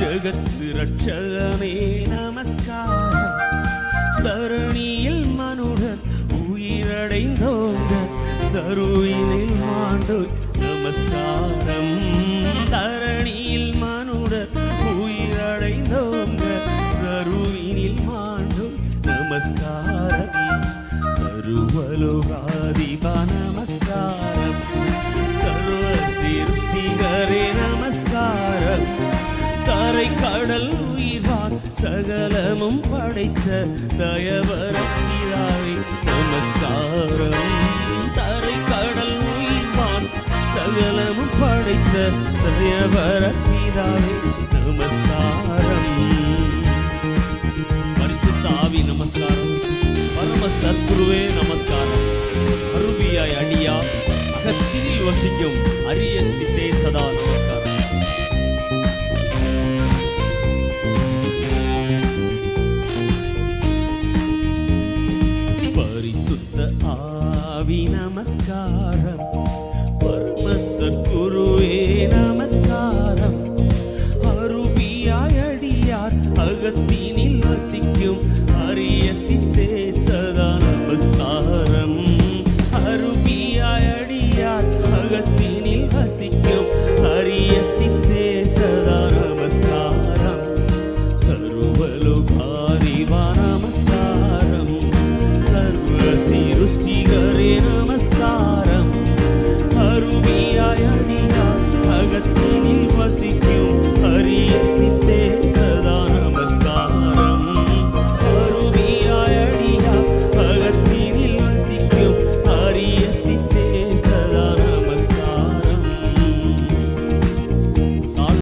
ஜகத்து ரட்சகமே நமஸ்காரம். தரணியில் மனுடன் உயிரடைந்தோங்க தருவினில் மாண்டோய் நமஸ்காரம். தரணியில் மனுடன் உயிரடைந்தோங்க தருவினில் மாண்டோய் நமஸ்காரம். சர்வலோகாதிபா நமஸ்காரம். கரை கடல் உயிர்வான் சகலமும் படைத்த தயவர நமஸ்காரம். தரை கடல் உயிர்வான் சகலமும் படைத்த தயவர நமஸ்காரம். பரிசுத்தாவி நமஸ்காரம். பரம சத்ருவே நமஸ்காரம். அருவியாய் அடியா அகத்தினில் வசிக்கும் அரிய சித்தே சதா நமஸ்காரம். ஆவி நமஸ்காரம். பரம நமஸ்காரம். அருபியாயடியார் அகத்தின்